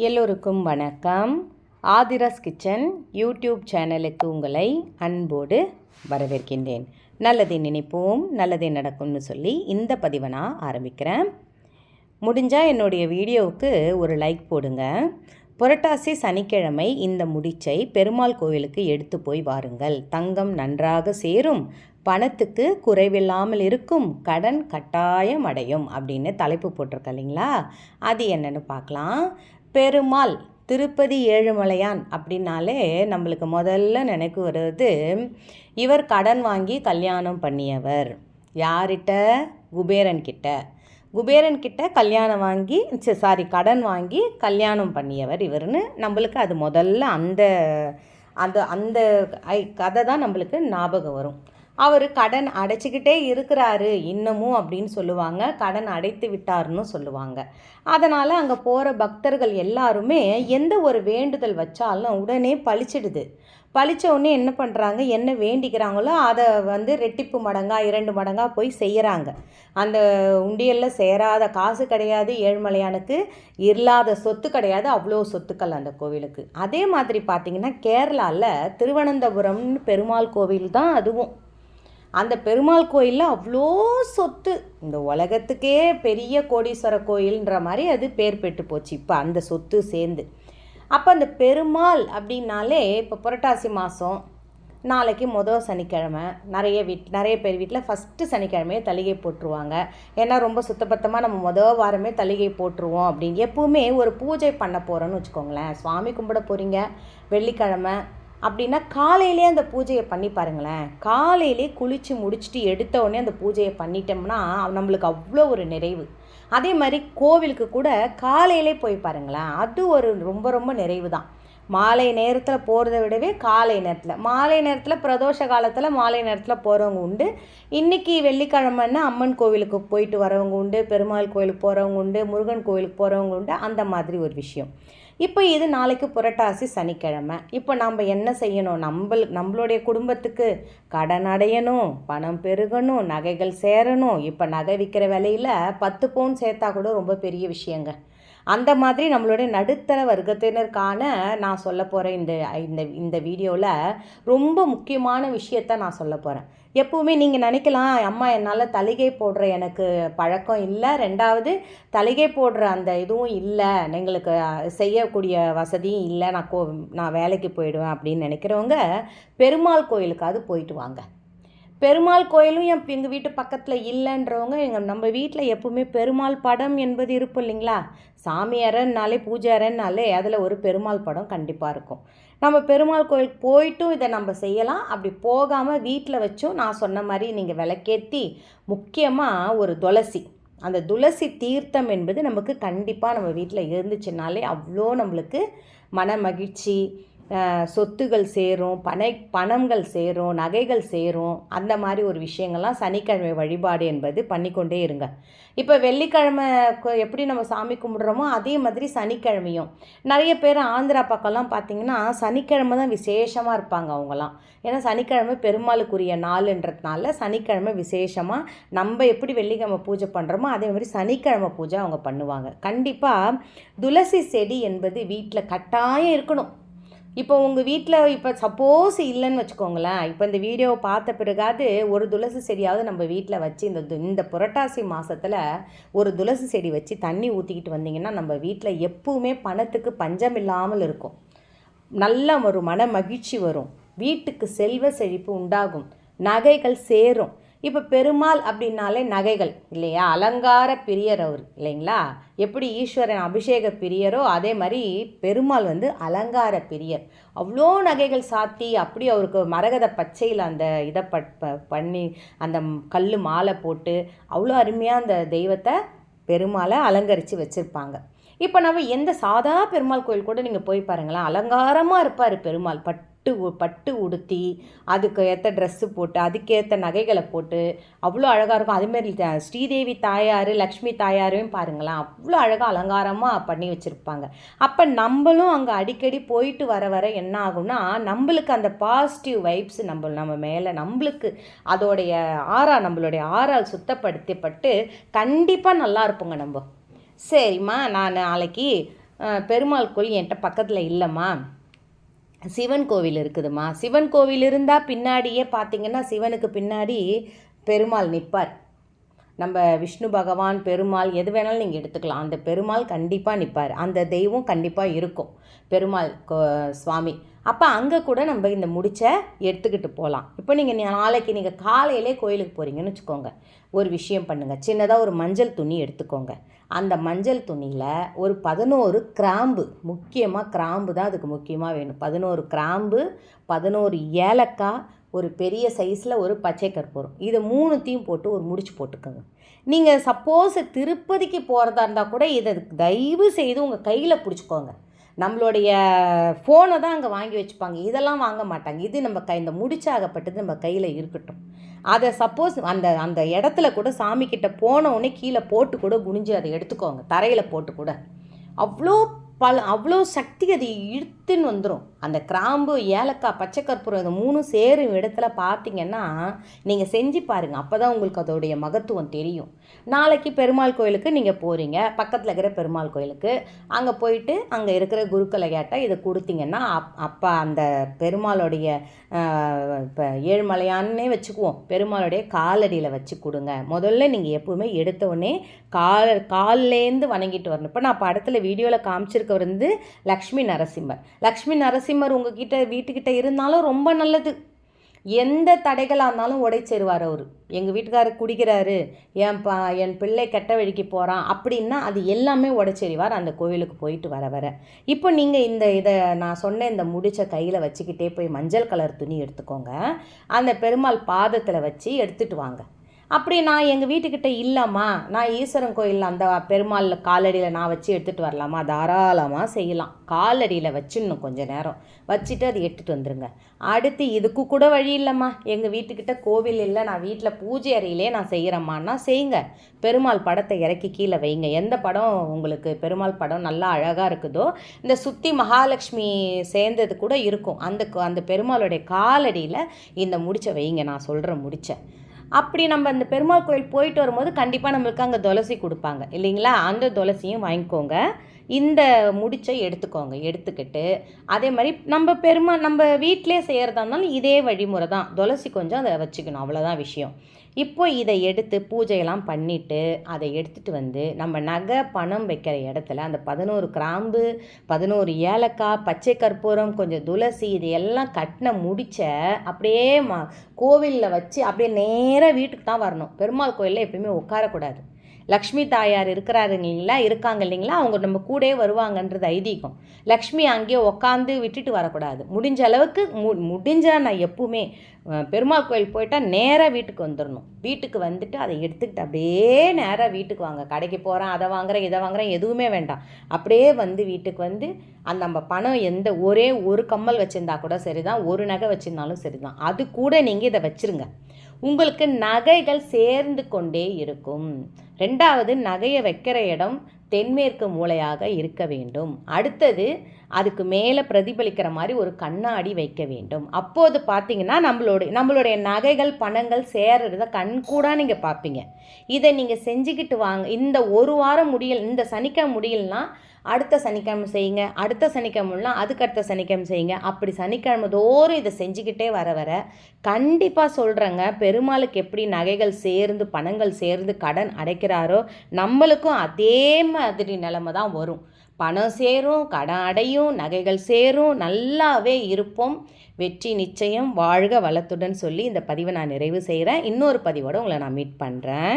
எல்லோருக்கும் வணக்கம். Aadhira's kitchen YouTube சேனலுக்கு உங்களை அன்போடு வரவேற்கின்றேன். நல்லதை நினைப்போம் நல்லதே நடக்கும்னு சொல்லி இந்த பதிவை நான் ஆரம்பிக்கிறேன். முடிஞ்சால் என்னுடைய வீடியோவுக்கு ஒரு லைக் போடுங்க. புரட்டாசி சனிக்கிழமை இந்த முடிச்சை பெருமாள் கோவிலுக்கு எடுத்து போய் வாருங்கள். தங்கம் நன்றாக சேரும். பணத்துக்கு குறைவில்லாமல் இருக்கும். கடன் கட்டாயம் அடையும் அப்படின்னு தலைப்பு போட்டிருக்க இல்லைங்களா? அது என்னென்னு பார்க்கலாம். பெருமாள் திருப்பதி ஏழுமலையான் அப்படின்னாலே நம்மளுக்கு முதல்ல நினைக்கு வருவது இவர் கடன் வாங்கி கல்யாணம் பண்ணியவர். யார்கிட்ட? குபேரன் கிட்ட குபேரன் கிட்ட கல்யாணம் வாங்கி சாரி கடன் வாங்கி கல்யாணம் பண்ணியவர் இவர்னு நம்மளுக்கு அது முதல்ல அந்த அந்த அந்த ஐ கதை தான் நம்மளுக்கு ஞாபகம் வரும். அவர் கடன் அடைச்சிக்கிட்டே இருக்கிறாரு இன்னமும் அப்படின்னு சொல்லுவாங்க. கடன் அடைத்து விட்டார்னு சொல்லுவாங்க. அதனால் அங்கே போகிற பக்தர்கள் எல்லாருமே எந்த ஒரு வேண்டுதல் வச்சாலும் உடனே பளிச்சிடுது பளிச்ச உடனே என்ன பண்ணுறாங்க என்ன வேண்டிக்கிறாங்களோ அதை வந்து ரெட்டிப்பு மடங்காக இரண்டு மடங்காக போய் செய்கிறாங்க அந்த உண்டியலில் சேராத காசு கிடையாது ஏழ்மலையானுக்கு. இல்லாத சொத்து கிடையாது அவ்வளோ சொத்துக்கள் அந்த கோவிலுக்கு. அதே மாதிரி பார்த்திங்கன்னா கேரளாவில் திருவனந்தபுரம்னு பெருமாள் கோவில் தான் அதுவும். அந்த பெருமாள் கோயிலில் அவ்வளோ சொத்து. இந்த உலகத்துக்கே பெரிய கோடீஸ்வர கோயில்ன்ற மாதிரி அது பேர் பெற்று போச்சு. இப்போ அந்த சொத்து சேர்ந்து. அப்போ அந்த பெருமாள் அப்படின்னாலே இப்போ புரட்டாசி மாதம் நாளைக்கு மொதல் சனிக்கிழமை. நிறைய வீட் நிறைய பேர் வீட்டில் ஃபஸ்ட்டு சனிக்கிழமையே தலிகை போட்டுருவாங்க. ஏன்னா ரொம்ப சுத்தபத்தமாக நம்ம மொதல் வாரமே தலிகை போட்டுருவோம் அப்படின்னு எப்போவுமே ஒரு பூஜை பண்ண போகிறோன்னு வச்சுக்கோங்களேன். சுவாமி கும்பிட போகிறீங்க வெள்ளிக்கிழமை அப்படின்னா காலையிலே அந்த பூஜையை பண்ணி பாருங்களேன். காலையிலே குளித்து முடிச்சுட்டு எடுத்த உடனே அந்த பூஜையை பண்ணிட்டோம்னா நம்மளுக்கு அவ்வளோ ஒரு நிறைவு. அதே மாதிரி கோவிலுக்கு கூட காலையிலே போய் பாருங்களேன். அது ஒரு ரொம்ப ரொம்ப நிறைவு தான். மாலை நேரத்தில் போகிறத விடவே காலை நேரத்தில். மாலை நேரத்தில் பிரதோஷ காலத்தில் மாலை நேரத்தில் போகிறவங்க உண்டு. இன்றைக்கி வெள்ளிக்கிழமைன்னா அம்மன் கோவிலுக்கு போயிட்டு வரவங்க உண்டு பெருமாள் கோவிலுக்கு போகிறவங்க உண்டு முருகன் கோவிலுக்கு போகிறவங்க உண்டு. அந்த மாதிரி ஒரு விஷயம். இப்போ இது நாளைக்கு புரட்டாசி சனிக்கிழமை. இப்போ நம்ம என்ன செய்யணும்? நம்மள் நம்மளுடைய குடும்பத்துக்கு கடன் அடையணும் பணம் பெருகணும் நகைகள் சேரணும். இப்போ நகை விற்கிற விலையில் பத்து பவுன் சேர்த்தா கூட ரொம்ப பெரிய விஷயங்க. அந்த மாதிரி நம்மளுடைய நடுத்தர வர்க்கத்தினருக்கான நான் சொல்ல போகிற இந்த இந்த இந்த வீடியோவில் ரொம்ப முக்கியமான விஷயத்த நான் சொல்ல போகிறேன் எப்போவுமே நீங்கள் நினைக்கலாம் அம்மா என்னால் தலிகை போடுற எனக்கு பழக்கம் இல்லை. ரெண்டாவது தலிகை போடுற அந்த இதுவும் இல்லை. எங்களுக்கு செய்யக்கூடிய வசதியும் இல்லை. நான் கோ நான் வேலைக்கு போயிடுவேன் அப்படின்னு நினைக்கிறவங்க பெருமாள் கோயிலுக்காவது போயிட்டு வாங்க. பெருமாள் கோயிலும் என் எங்கள் வீட்டு பக்கத்தில் இல்லைன்றவங்க எங்கள் நம்ம வீட்டில் எப்பவுமே பெருமாள் படம் என்பது இருப்போம் இல்லைங்களா? சாமி அறன்னாலே பூஜை அறன்னாலே அதில் ஒரு பெருமாள் படம் கண்டிப்பாக இருக்கும். நம்ம பெருமாள் கோயிலுக்கு போயிட்டும் இதை நம்ம செய்யலாம். அப்படி போகாமல் வீட்டில் வச்சும் நான் சொன்ன மாதிரி நீங்கள் விளக்கேற்றி முக்கியமாக ஒரு துளசி. அந்த துளசி தீர்த்தம் என்பது நமக்கு கண்டிப்பாக நம்ம வீட்டில் இருந்துச்சுனாலே அவ்வளோ நம்மளுக்கு மன மகிழ்ச்சி சொத்துகள் சேரும் பனை பணங்கள் சேரும் நகைகள் சேரும். அந்த மாதிரி ஒரு விஷயங்கள்லாம் சனிக்கிழமை வழிபாடு என்பது பண்ணிக்கொண்டே இருங்க. இப்போ வெள்ளிக்கிழமை எப்படி நம்ம சாமி கும்பிட்றோமோ அதே மாதிரி சனிக்கிழமையும். நிறைய பேர் ஆந்திரா பக்கம்லாம் பார்த்திங்கன்னா சனிக்கிழமை தான் விசேஷமாக இருப்பாங்க அவங்களாம் ஏன்னா சனிக்கிழமை பெருமாளுக்குரிய நாளுன்றதுனால சனிக்கிழமை விசேஷமாக நம்ம எப்படி வெள்ளிக்கிழமை பூஜை பண்ணுறோமோ அதே மாதிரி சனிக்கிழமை பூஜை அவங்க பண்ணுவாங்க. கண்டிப்பாக துளசி செடி என்பது வீட்டில் கட்டாயம் இருக்கணும். இப்போ உங்கள் வீட்டில் இப்போ சப்போஸ் இல்லைன்னு வச்சுக்கோங்களேன். இப்போ இந்த வீடியோவை பார்த்த பிறகாவது ஒரு துளசி செடியாவது நம்ம வீட்டில் வச்சு இந்த இந்த புரட்டாசி மாதத்தில் ஒரு துளசி செடி வச்சு தண்ணி ஊற்றிக்கிட்டு வந்தீங்கன்னா நம்ம வீட்டில் எப்பவுமே பணத்துக்கு பஞ்சம் இல்லாமல் இருக்கும். நல்ல ஒரு மன மகிழ்ச்சி வரும். வீட்டுக்கு செல்வ செழிப்பு உண்டாகும். நகைகள் சேரும். இப்போ பெருமாள் அப்படின்னாலே நகைகள் இல்லையா? அலங்கார பிரியர் அவர் இல்லைங்களா? எப்படி ஈஸ்வரன் அபிஷேக பிரியரோ அதே மாதிரி பெருமாள் வந்து அலங்கார பிரியர். அவ்வளோ நகைகள் சாத்தி அப்படி அவருக்கு மரகத பச்சையில் அந்த இதை பண்ணி அந்த கல் மாலை போட்டு அவ்வளோ அருமையாக அந்த தெய்வத்தை பெருமாளை அலங்கரித்து வச்சுருப்பாங்க. இப்போ நம்ம எந்த சாதா பெருமாள் கோயில் கூட நீங்கள் போய் பாருங்களேன் அலங்காரமாக இருப்பார் பெருமாள் பட் பட்டு பட்டு உடுத்தி அதுக்கு ஏற்ற ட்ரெஸ்ஸு போட்டு அதுக்கேற்ற நகைகளை போட்டு அவ்வளோ அழகாக இருக்கும். அதுமாரி ஸ்ரீதேவி தாயார் லக்ஷ்மி தாயாரையும் பாருங்களேன் அவ்வளோ அழகாக அலங்காரமாக பண்ணி வச்சுருப்பாங்க. அப்போ நம்மளும் அங்கே அடிக்கடி போயிட்டு வர வர என்ன ஆகும்னா நம்மளுக்கு அந்த பாசிட்டிவ் வைப்ஸ் நம்ம நம்ம மேலே நம்மளுக்கு அதோடைய ஆறா நம்மளுடைய ஆறால் சுத்தப்படுத்தப்பட்டு கண்டிப்பாக நல்லா இருப்போங்க நம்ம. சரிம்மா நான் நாளைக்கு பெருமாள் கோயில் என்கிட்ட பக்கத்தில் இல்லைம்மா. சிவன் கோவில் இருக்குதுமா சிவன் கோவில் இருந்தால் பின்னாடியே பார்த்தீங்கன்னா சிவனுக்கு பின்னாடி பெருமாள் நிற்பார் நம்ம விஷ்ணு பகவான் பெருமாள் எது வேணாலும் நீங்கள் எடுத்துக்கலாம். அந்த பெருமாள் கண்டிப்பாக நிற்பார் அந்த தெய்வம் கண்டிப்பாக இருக்கும். பெருமாள் கோ- சுவாமி. அப்போ அங்கே கூட நம்ம இந்த முடிச்சை எடுத்துக்கிட்டு போகலாம் இப்போ நீங்கள் நாளைக்கு நீங்கள் காலையிலே கோயிலுக்கு போகிறீங்கன்னு வச்சுக்கோங்க. ஒரு விஷயம் பண்ணுங்கள் சின்னதாக ஒரு மஞ்சள் துணி எடுத்துக்கோங்க. அந்த மஞ்சள் துணியில் ஒரு பதினோரு கிராம்பு முக்கியமாக கிராம்பு தான் அதுக்கு முக்கியமாக வேணும். பதினோரு கிராம்பு பதினோரு ஏலக்காய் ஒரு பெரிய சைஸில் ஒரு பச்சை கற்பூரம் இதை மூணுத்தையும் போட்டு ஒரு முடிச்சு போட்டுக்கோங்க. நீங்கள் சப்போஸ் திருப்பதிக்கு போகிறதா இருந்தால் கூட இதை தயவு செய்து உங்கள் கையில் பிடிச்சிக்கோங்க. நம்மளுடைய ஃபோனை தான் அங்கே வாங்கி வச்சுப்பாங்க. இதெல்லாம் வாங்க மாட்டாங்க. இது நம்ம கை இந்த முடிச்சாகப்பட்டது நம்ம கையில் இருக்கட்டும். அதை சப்போஸ் அந்த அந்த இடத்துல கூட சாமிக்கிட்ட போனவுடனே கீழே போட்டு கூட குனிஞ்சு அதை எடுத்துக்கோங்க. தரையில் போட்டு கூட. அவ்வளோ பல அவ்வளோ சக்தி அது இழுத்துன்னு வந்துடும் அந்த கிராம்பு ஏலக்காய் பச்சை கற்பூரம் இது மூணும் சேரும் இடத்துல பார்த்தீங்கன்னா நீங்கள் செஞ்சு பாருங்கள் அப்போ தான் உங்களுக்கு அதோடைய மகத்துவம் தெரியும். நாளைக்கு பெருமாள் கோயிலுக்கு நீங்கள் போகிறீங்க பக்கத்தில் இருக்கிற பெருமாள் கோயிலுக்கு. அங்கே போயிட்டு அங்கே இருக்கிற குருக்களை கேட்டால் இதை கொடுத்தீங்கன்னா அப் அப்போ அந்த பெருமாளுடைய இப்போ ஏழுமலையான்னே வச்சுக்குவோம். பெருமாளுடைய காலடியில் வச்சு கொடுங்க. முதல்ல நீங்கள் எப்பவுமே எடுத்தவுடனே கால் கால்லேருந்து வணங்கிட்டு வரணும். இப்போ நான் படத்தில் வீடியோவில் காமிச்சிருக்கவர் வந்து லக்ஷ்மி நரசிம்மர். லக்ஷ்மி நரசிம்மர் உங்ககிட்ட வீட்டுக்கிட்ட இருந்தாலும் ரொம்ப நல்லது. எந்த தடைகளாக இருந்தாலும் உடைச்சிருவார் அவர். எங்கள் வீட்டுக்காரர் குடிக்கிறாரு என் பா என் பிள்ளை கெட்ட வழிக்கு போகிறான் அப்படின்னா அது எல்லாமே உடைச்செறிவார் அந்த கோவிலுக்கு போயிட்டு வர வர. இப்போ நீங்கள் இந்த இதை நான் சொன்ன இந்த முடிச்ச கையில் வச்சுக்கிட்டே போய் மஞ்சள் கலர் துணி எடுத்துக்கோங்க. அந்த பெருமாள் பாதத்தில் வச்சு எடுத்துகிட்டு வாங்க. அப்படி நான் எங்கள் வீட்டுக்கிட்ட இல்லைம்மா. நான் ஈஸ்வரன் கோயிலில் அந்த பெருமாள் காலடியில் நான் வச்சு எடுத்துகிட்டு வரலாமா? தாராளமாக செய்யலாம். காலடியில் வச்சிடணும் கொஞ்சம் நேரம். வச்சுட்டு அது எடுத்துகிட்டு வந்துருங்க. அடுத்து இதுக்கு கூட வழி இல்லைம்மா. எங்கள் வீட்டுக்கிட்ட கோவில் இல்லை. நான் வீட்டில் பூஜை அறையிலே நான் செய்கிறேம்மான்னா செய்யுங்க. பெருமாள் படத்தை இறக்கி கீழே வைங்க. எந்த படம் உங்களுக்கு பெருமாள் படம் நல்லா அழகாக இருக்குதோ இந்த சுற்றி மகாலட்சுமி சேர்ந்தது கூட இருக்கும். அந்த அந்த பெருமாளுடைய காலடியில் இந்த முடிச்ச வைங்க. நான் சொல்கிற முடிச்சை. அப்படி நம்ம அந்த பெருமாள் கோயில் போயிட்டு வரும்போது கண்டிப்பாக நம்மளுக்கு அங்கே துளசி கொடுப்பாங்க. இல்லைங்களா? அந்த துளசியும் வாங்கிக்கோங்க. இந்த முடிச்சை எடுத்துக்கோங்க. எடுத்துக்கிட்டு அதே மாதிரி நம்ம பெருமாள் நம்ம வீட்டிலே செய்கிறதா இருந்தாலும் இதே வழிமுறை தான் துளசி கொஞ்சம் அதை வச்சுக்கணும். அவ்வளோதான் விஷயம். இப்போ இதை எடுத்து பூஜையெல்லாம் பண்ணிவிட்டு அதை எடுத்துகிட்டு வந்து நம்ம நகை பணம் வைக்கிற இடத்துல அந்த பதினோரு கிராம்பு பதினோரு ஏலக்காய் பச்சை கற்பூரம் கொஞ்சம் துளசி இது எல்லாம் கட்டின முடிச்ச அப்படியே ம கோவிலில் வச்சு அப்படியே நேராக வீட்டுக்கு தான் வரணும். பெருமாள் கோயிலில் எப்பயுமே உட்காரக்கூடாது. லக்ஷ்மி தாயார் இருக்கிறாருங்க இல்லைங்களா? இருக்காங்க இல்லைங்களா? அவங்க நம்ம கூட வருவாங்கன்றது ஐதீகம். லக்ஷ்மி அங்கேயே உக்காந்து விட்டுட்டு வரக்கூடாது. முடிஞ்ச அளவுக்கு மு முடிஞ்சால் நான் எப்பவுமே பெருமாள் கோயில் போயிட்டால் நேராக வீட்டுக்கு வந்துடணும் வீட்டுக்கு வந்துட்டு அதை எடுத்துக்கிட்டு அப்படியே நேராக வீட்டுக்கு வாங்க. கடைக்கு போகிறேன் அதை வாங்குறேன் இதை வாங்குறேன் எதுவுமே வேண்டாம். அப்படியே வந்து வீட்டுக்கு வந்து அந்த நம்ம பணம் எந்த ஒரே ஒரு கம்மல் வச்சுருந்தா கூட சரிதான் ஒரு நகை வச்சுருந்தாலும் சரிதான். அது கூட நீங்கள் இதை வச்சுருங்க. உங்களுக்கு நகைகள் சேர்ந்து கொண்டே இருக்கும். ரெண்டாவது நகையை வைக்கிற இடம் தென்மேற்கு மூலையாக இருக்க வேண்டும். அடுத்தது அதுக்கு மேலே பிரதிபலிக்கிற மாதிரி ஒரு கண்ணாடி வைக்க வேண்டும். அப்போது பார்த்தீங்கன்னா நம்மளுடைய நம்மளுடைய நகைகள் பணங்கள் சேர்றத கண்கூடா நீங்கள் பார்ப்பீங்க. இதை நீங்கள் செஞ்சுக்கிட்டு வாங்க இந்த ஒரு வாரம் முடியல் இந்த சனிக்கிழமை முடியலன்னா அடுத்த சனிக்கிழமை செய்யுங்க அடுத்த சனிக்கிழமைலாம் அதுக்கு அடுத்த சனிக்கிழமை செய்யுங்க. அப்படி சனிக்கிழமை தோறும் இதை செஞ்சுக்கிட்டே வர வர கண்டிப்பாக சொல்கிறேங்க பெருமாளுக்கு எப்படி நகைகள் சேர்ந்து பணங்கள் சேர்ந்து கடன் அடைக்கிறாரோ நம்மளுக்கும் அதே மாதிரி நிலைமை தான் வரும். பணம் சேரும் கடன் அடையும் நகைகள் சேரும் நல்லாவே இருப்போம். வெற்றி நிச்சயம் வாழ்க வளத்துடன் சொல்லி இந்த பதிவை நான் நிறைவு செய்கிறேன் இன்னொரு பதிவோடு உங்களை நான் மீட் பண்ணுறேன்